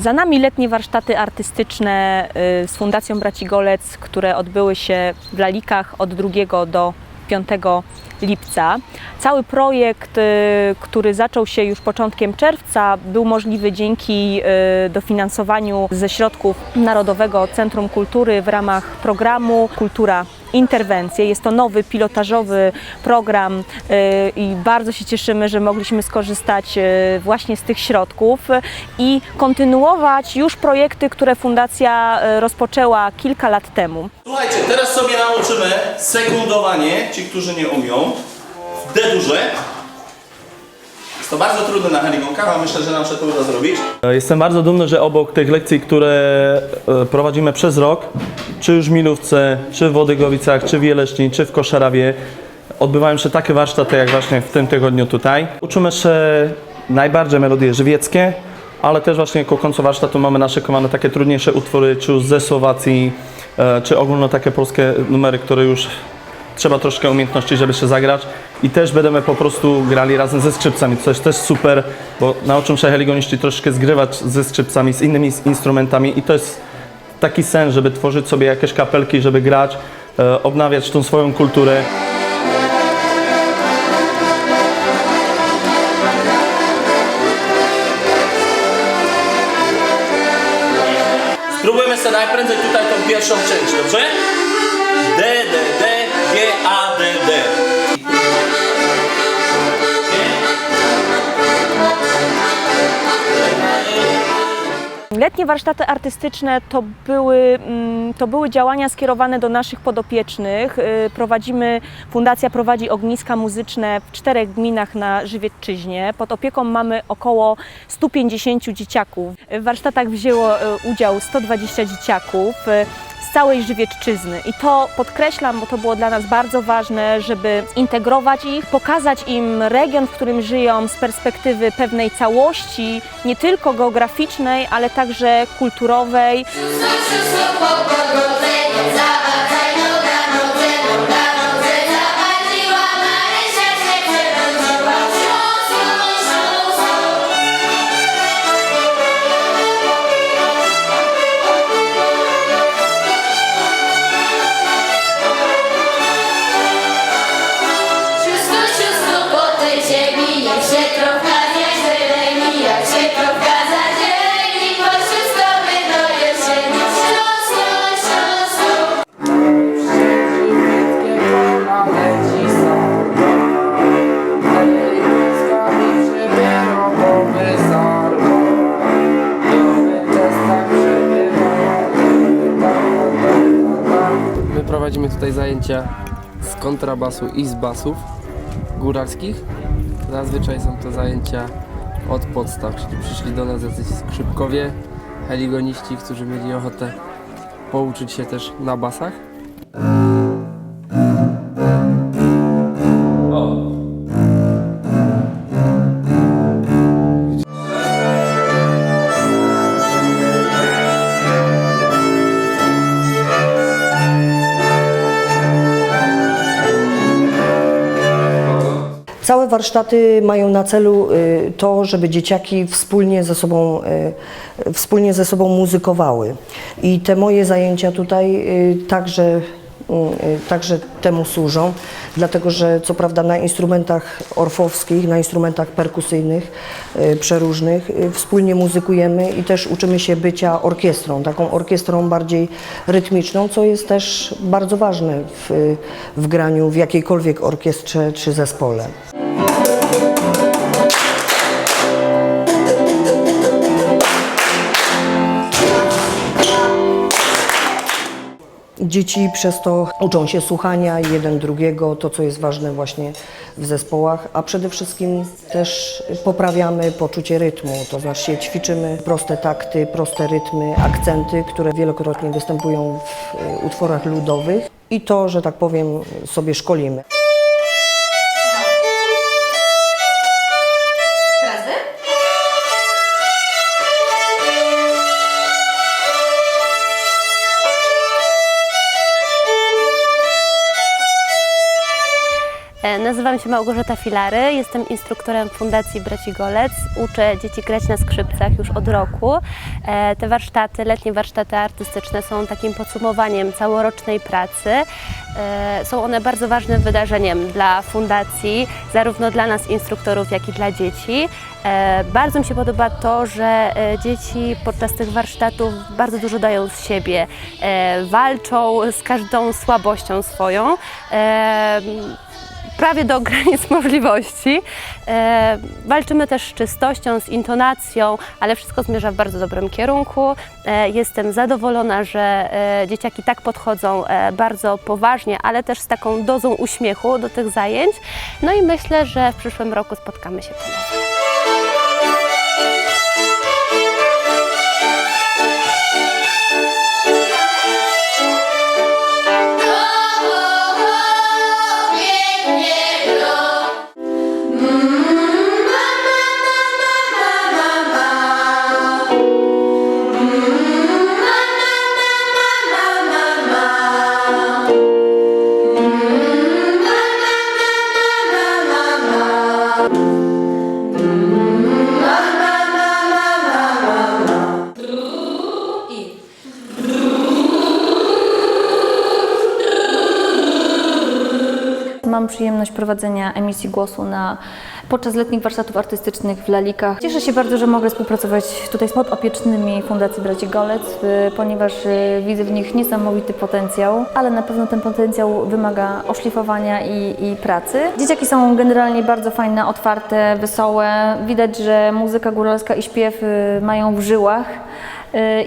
Za nami letnie warsztaty artystyczne y, z Fundacją Braci Golec, które odbyły się w Lalikach od 2 do 5 lipca. Cały projekt, y, który zaczął się już początkiem czerwca, był możliwy dzięki y, dofinansowaniu ze środków Narodowego Centrum Kultury w ramach programu Kultura Interwencje. Jest to nowy pilotażowy program y, i bardzo się cieszymy, że mogliśmy skorzystać y, właśnie z tych środków i kontynuować już projekty, które Fundacja y, rozpoczęła kilka lat temu. Słuchajcie, teraz sobie nauczymy sekundowanie, ci, którzy nie umią, w D duże. To bardzo trudne na ale myślę, że nam się to uda zrobić. Jestem bardzo dumny, że obok tych lekcji, które e, prowadzimy przez rok, czy już w Milówce, czy w Wodygowicach, czy w Jeleśni, czy w Koszarawie, odbywają się takie warsztaty jak właśnie w tym tygodniu tutaj. Uczymy się najbardziej melodie żywieckie, ale też właśnie jako końcu warsztatu mamy naszykowane takie trudniejsze utwory, czy ze Słowacji, e, czy ogólno takie polskie numery, które już trzeba troszkę umiejętności, żeby się zagrać i też będziemy po prostu grali razem ze skrzypcami, co jest też super, bo nauczą się heligoniści troszkę zgrywać ze skrzypcami, z innymi instrumentami i to jest taki sen, żeby tworzyć sobie jakieś kapelki, żeby grać, e, obnawiać tą swoją kulturę. Spróbujemy sobie najprędzej tutaj tą pierwszą część, dobrze? D, D, D, Letnie warsztaty artystyczne to były, mm, to były działania skierowane do naszych podopiecznych. Y, Prowadzimy, fundacja prowadzi ogniska muzyczne w czterech gminach na Żywiecczyźnie. Pod opieką mamy około 150 dzieciaków. W warsztatach wzięło y, udział 120 dzieciaków całej Żywiecczyzny. I to podkreślam, bo to było dla nas bardzo ważne, żeby integrować ich, pokazać im region, w którym żyją z perspektywy pewnej całości, nie tylko geograficznej, ale także kulturowej. Zajęcia z kontrabasu i z basów góralskich. Zazwyczaj są to zajęcia od podstaw, czyli przyszli do nas jacyś skrzypkowie, heligoniści, którzy mieli ochotę pouczyć się też na basach. Warsztaty mają na celu y, to, żeby dzieciaki wspólnie ze sobą, y, wspólnie ze sobą muzykowały. I te moje zajęcia tutaj y, także, także temu służą, dlatego że co prawda na instrumentach orfowskich, na instrumentach perkusyjnych przeróżnych wspólnie muzykujemy i też uczymy się bycia orkiestrą, taką orkiestrą bardziej rytmiczną, co jest też bardzo ważne w, w graniu w jakiejkolwiek orkiestrze czy zespole. Dzieci przez to uczą się słuchania jeden drugiego, to co jest ważne właśnie w zespołach, a przede wszystkim też poprawiamy poczucie rytmu, to znaczy ćwiczymy proste takty, proste rytmy, akcenty, które wielokrotnie występują w e, utworach ludowych i to, że tak powiem, sobie szkolimy. Nazywam się Małgorzata Filary, jestem instruktorem Fundacji Braci Golec. Uczę dzieci grać na skrzypcach już od roku. E, Te warsztaty, letnie warsztaty artystyczne są takim podsumowaniem całorocznej pracy. E, Są one bardzo ważnym wydarzeniem dla fundacji, zarówno dla nas instruktorów, jak i dla dzieci. E, Bardzo mi się podoba to, że dzieci podczas tych warsztatów bardzo dużo dają z siebie, walczą z każdą słabością swoją. Prawie do granic możliwości. E, walczymy też z czystością, z intonacją, ale wszystko zmierza w bardzo dobrym kierunku. E, jestem zadowolona, że e, dzieciaki tak podchodzą e, bardzo poważnie, ale też z taką dozą uśmiechu do tych zajęć. No i myślę, że w przyszłym roku spotkamy się ponownie. Przyjemność prowadzenia emisji głosu na, podczas letnich warsztatów artystycznych w Lalikach. Cieszę się bardzo, że mogę współpracować tutaj z podopiecznymi Fundacji Braci Golec, y, ponieważ y, widzę w nich niesamowity potencjał, ale na pewno ten potencjał wymaga oszlifowania i, i pracy. Dzieciaki są generalnie bardzo fajne, otwarte, wesołe. Widać, że muzyka góralska i śpiew y, mają w żyłach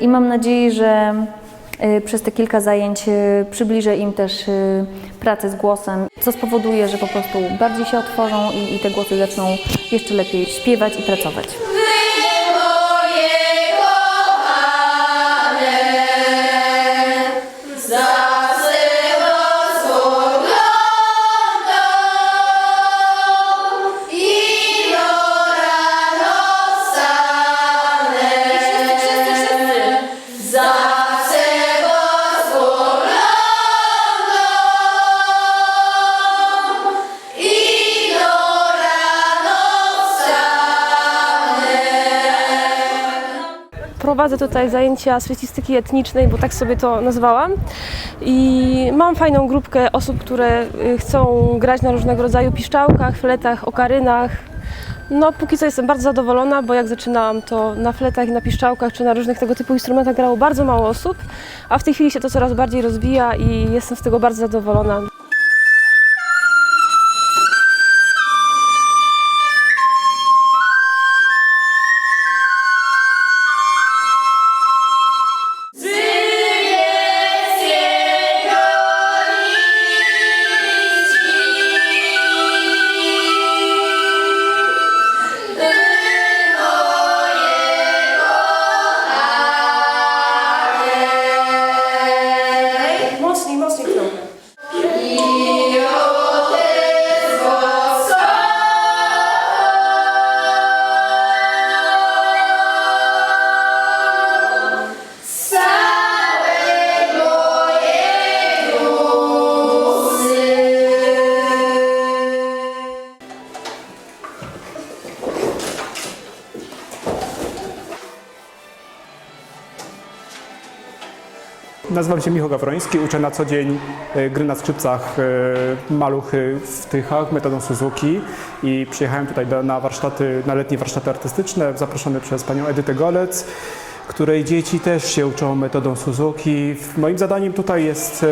i mam nadzieję, że Przez te kilka zajęć y, przybliżę im też y, pracę z głosem, co spowoduje, że po prostu bardziej się otworzą i, i te głosy zaczną jeszcze lepiej śpiewać i pracować. Prowadzę tutaj zajęcia z świecistyki etnicznej, bo tak sobie to nazwałam. I mam fajną grupkę osób, które y, chcą grać na różnego rodzaju piszczałkach, fletach, okarynach. No, póki co jestem bardzo zadowolona, bo jak zaczynałam, to na fletach, na piszczałkach czy na różnych tego typu instrumentach grało bardzo mało osób, a w tej chwili się to coraz bardziej rozwija i jestem z tego bardzo zadowolona. Nazywam się Michał Gawroński, uczę na co dzień e, gry na skrzypcach, e, maluchy w Tychach metodą Suzuki i przyjechałem tutaj na warsztaty, na letnie warsztaty artystyczne zaproszony przez panią Edytę Golec, której dzieci też się uczą metodą Suzuki. Moim zadaniem tutaj jest e,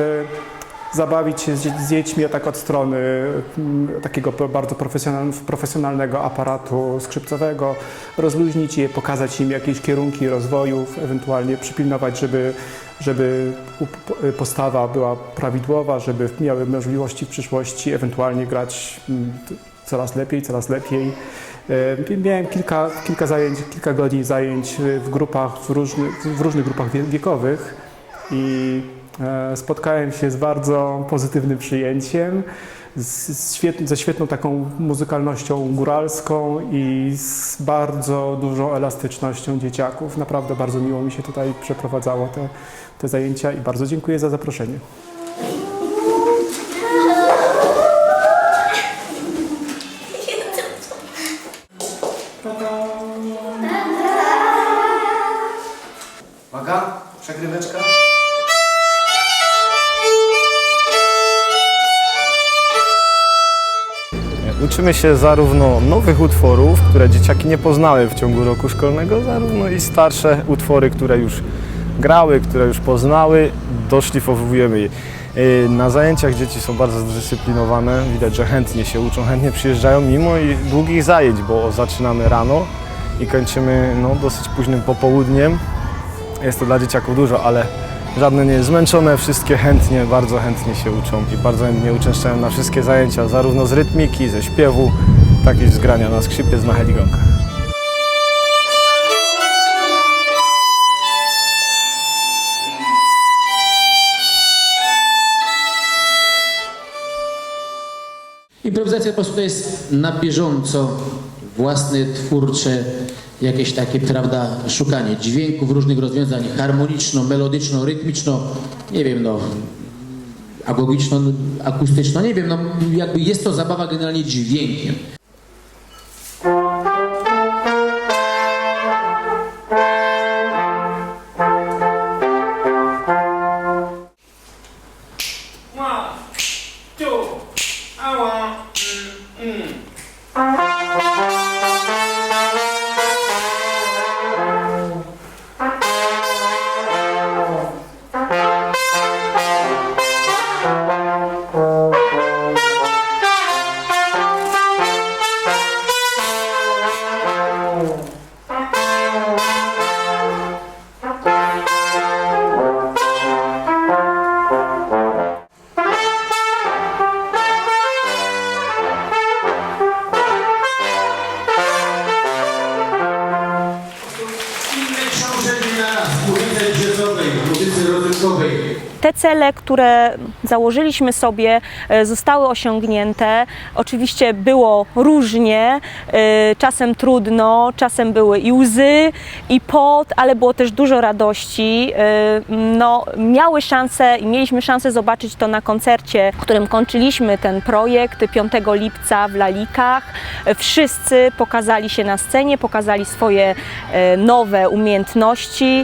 zabawić się z, dzie- z dziećmi, a tak od strony mm, takiego bardzo profesjonal, profesjonalnego aparatu skrzypcowego, rozluźnić je, pokazać im jakieś kierunki rozwojów, ewentualnie przypilnować, żeby, żeby postawa była prawidłowa, żeby miały możliwości w przyszłości ewentualnie grać mm, coraz lepiej, coraz lepiej. E, Miałem kilka, kilka zajęć, kilka godzin zajęć w grupach, w różnych, w różnych grupach wie- wiekowych i spotkałem się z bardzo pozytywnym przyjęciem, z, ze świetną taką muzykalnością góralską i z bardzo dużą elastycznością dzieciaków. Naprawdę bardzo miło mi się tutaj przeprowadzało te, te zajęcia i bardzo dziękuję za zaproszenie. Uczymy się zarówno nowych utworów, które dzieciaki nie poznały w ciągu roku szkolnego, zarówno i starsze utwory, które już grały, które już poznały, doszlifowujemy je. Yy, Na zajęciach dzieci są bardzo zdyscyplinowane, widać, że chętnie się uczą, chętnie przyjeżdżają mimo i długich zajęć, bo zaczynamy rano i kończymy no, dosyć późnym popołudniem. Jest to dla dzieciaków dużo, ale żadne nie jest zmęczone, wszystkie chętnie, bardzo chętnie się uczą i bardzo chętnie uczęszczają na wszystkie zajęcia, zarówno z rytmiki, ze śpiewu, tak i z grania na skrzypiec, na heligonkach. Improwizacja po prostu to jest na bieżąco własne, twórcze, jakieś takie, prawda, szukanie dźwięków, różnych rozwiązań harmoniczno, melodyczno, rytmiczno, nie wiem, no, agogiczno, akustyczno, nie wiem, no, jakby jest to zabawa generalnie dźwiękiem. Książenie na Te cele, które założyliśmy sobie, e, zostały osiągnięte. Oczywiście było różnie, e, czasem trudno, czasem były i łzy, i pot, ale było też dużo radości. E, No, miały szansę i mieliśmy szansę zobaczyć to na koncercie, w którym kończyliśmy ten projekt 5 lipca w Lalikach. Wszyscy pokazali się na scenie, pokazali swoje nowe umiejętności.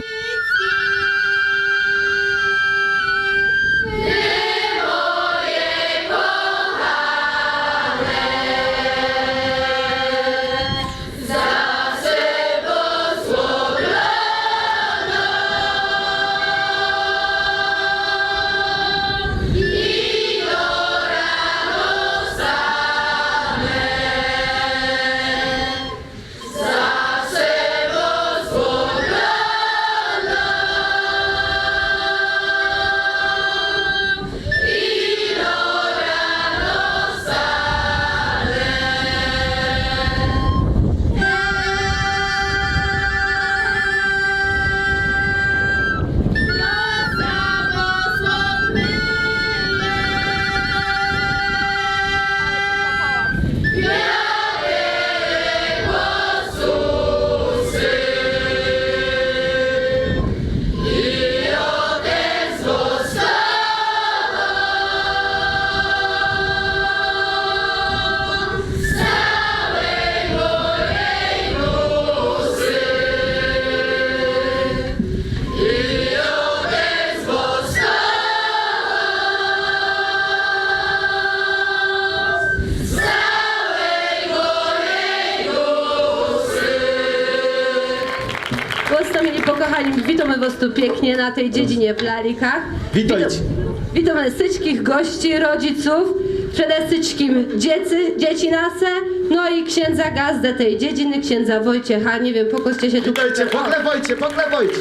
Tu pięknie na tej dziedzinie w Lalikach. Witajcie. Witamy wszystkich gości, rodziców, przede wszystkim dzieci, dzieci nasze, no i księdza gazdę tej dziedziny, księdza Wojciecha, nie wiem, pokoście się tu... Witajcie, podlewajcie, podlewajcie.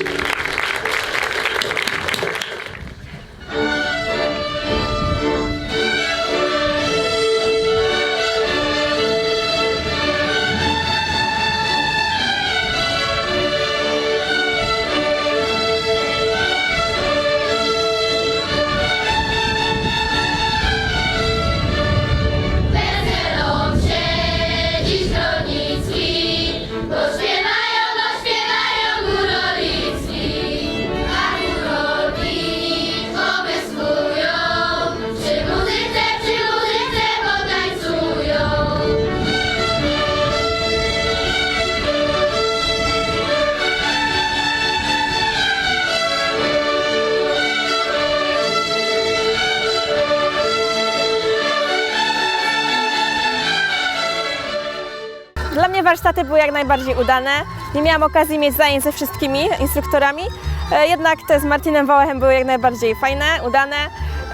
Były jak najbardziej udane. Nie miałam okazji mieć zajęć ze wszystkimi instruktorami, e, jednak te z Martinem Wałechem były jak najbardziej fajne, udane.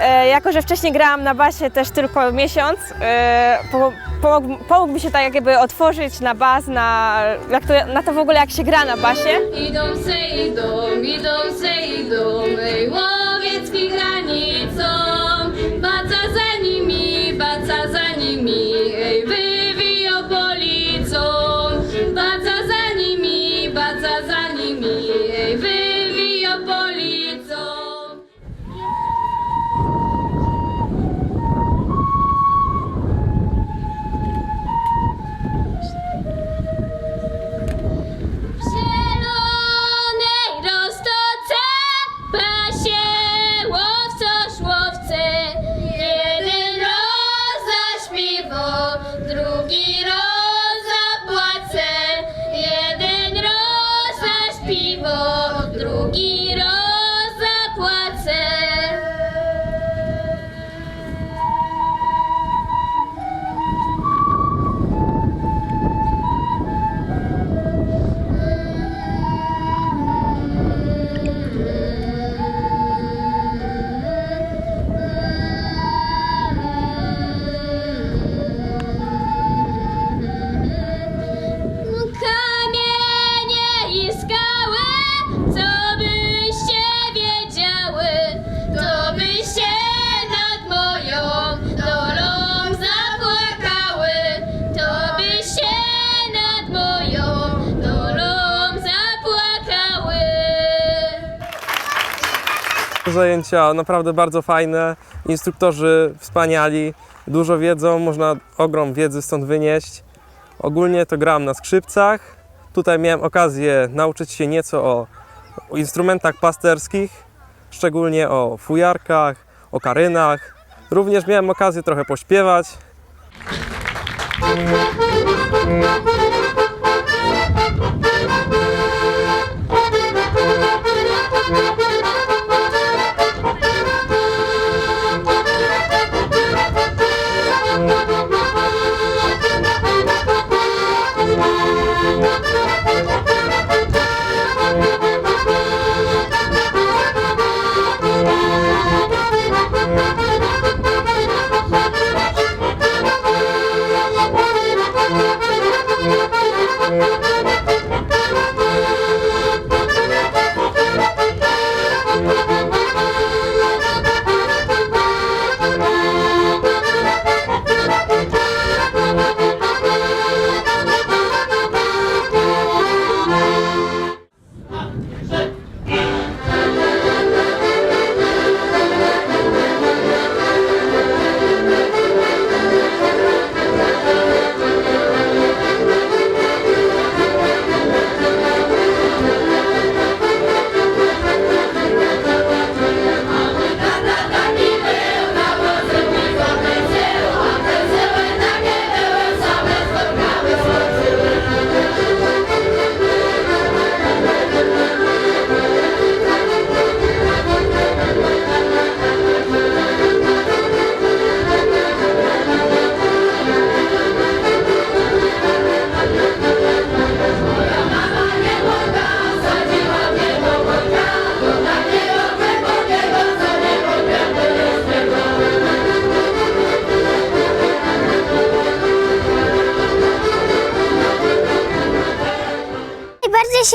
E, Jako, że wcześniej grałam na basie też tylko miesiąc, e, po- pomógł, pomógł mi się tak jakby otworzyć na bas, na, jak to, na to w ogóle jak się gra na basie. Idą se, idą, idą se, idą, łowiecki granicą. Zajęcia naprawdę bardzo fajne, instruktorzy wspaniali, dużo wiedzą, można ogrom wiedzy stąd wynieść. Ogólnie to gram na skrzypcach. Tutaj miałem okazję nauczyć się nieco o, o instrumentach pasterskich, szczególnie o fujarkach, o karynach. Również miałem okazję trochę pośpiewać.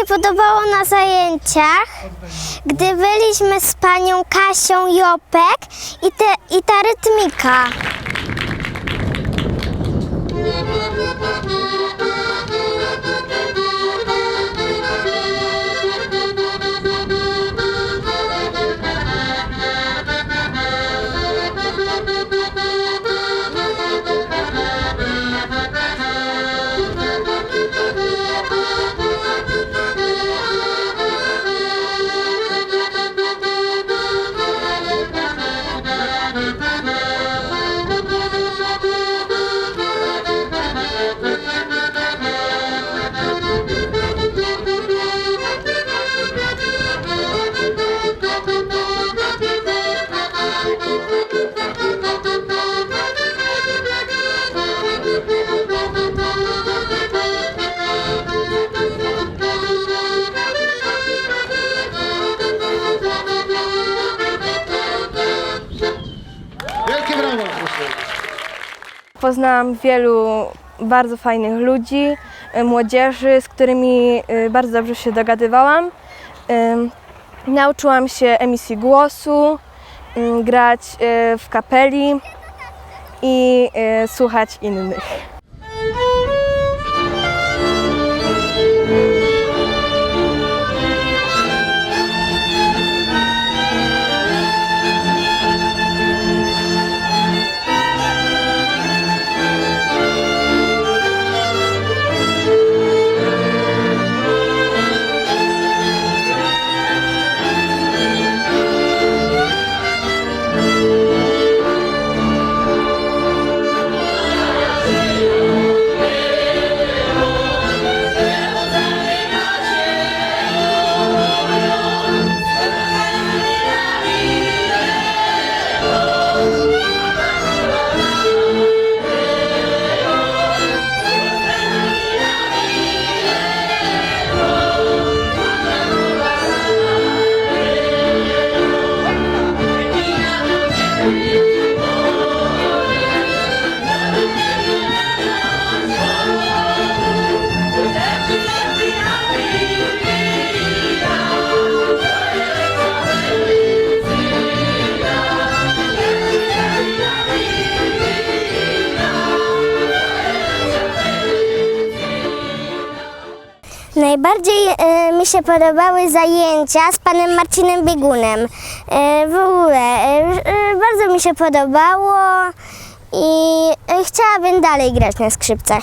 Podobało na zajęciach, gdy byliśmy z panią Kasią Jopek i, te, i ta rytmika. Poznałam wielu bardzo fajnych ludzi, y, młodzieży, z którymi y, bardzo dobrze się dogadywałam. Nauczyłam się emisji głosu, grać y, w kapeli i słuchać innych. Się podobały zajęcia z panem Marcinem Biegunem. E, w ogóle e, e, bardzo mi się podobało i chciałabym dalej grać na skrzypcach.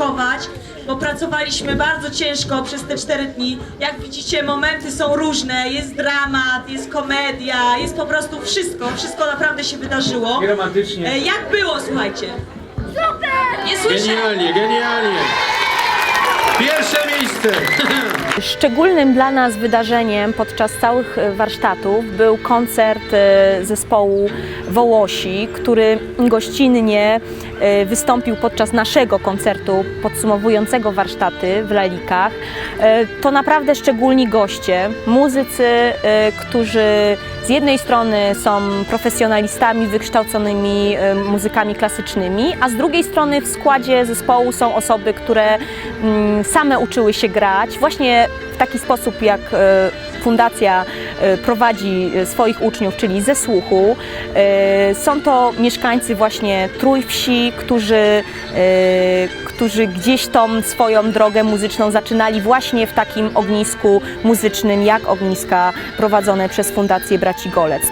Podziękować, bo pracowaliśmy bardzo ciężko przez te cztery dni. Jak widzicie, momenty są różne, jest dramat, jest komedia, jest po prostu wszystko, wszystko naprawdę się wydarzyło. I romantycznie. E, Jak było, słuchajcie? Super! Nie słyszę! Genialnie, genialnie. Pierwsze miejsce. Szczególnym dla nas wydarzeniem podczas całych e, warsztatów był koncert e, zespołu Wołosi, który gościnnie e, wystąpił podczas naszego koncertu podsumowującego warsztaty w Lalikach. To naprawdę szczególni goście, muzycy, którzy z jednej strony są profesjonalistami wykształconymi muzykami klasycznymi, a z drugiej strony w składzie zespołu są osoby, które mm, same uczyły się grać właśnie w taki sposób, jak e, fundacja e, prowadzi e, swoich uczniów, czyli ze słuchu. Są to mieszkańcy właśnie Trójwsi, którzy, którzy gdzieś tą swoją drogę muzyczną zaczynali właśnie w takim ognisku muzycznym, jak ogniska prowadzone przez Fundację Braci Golec.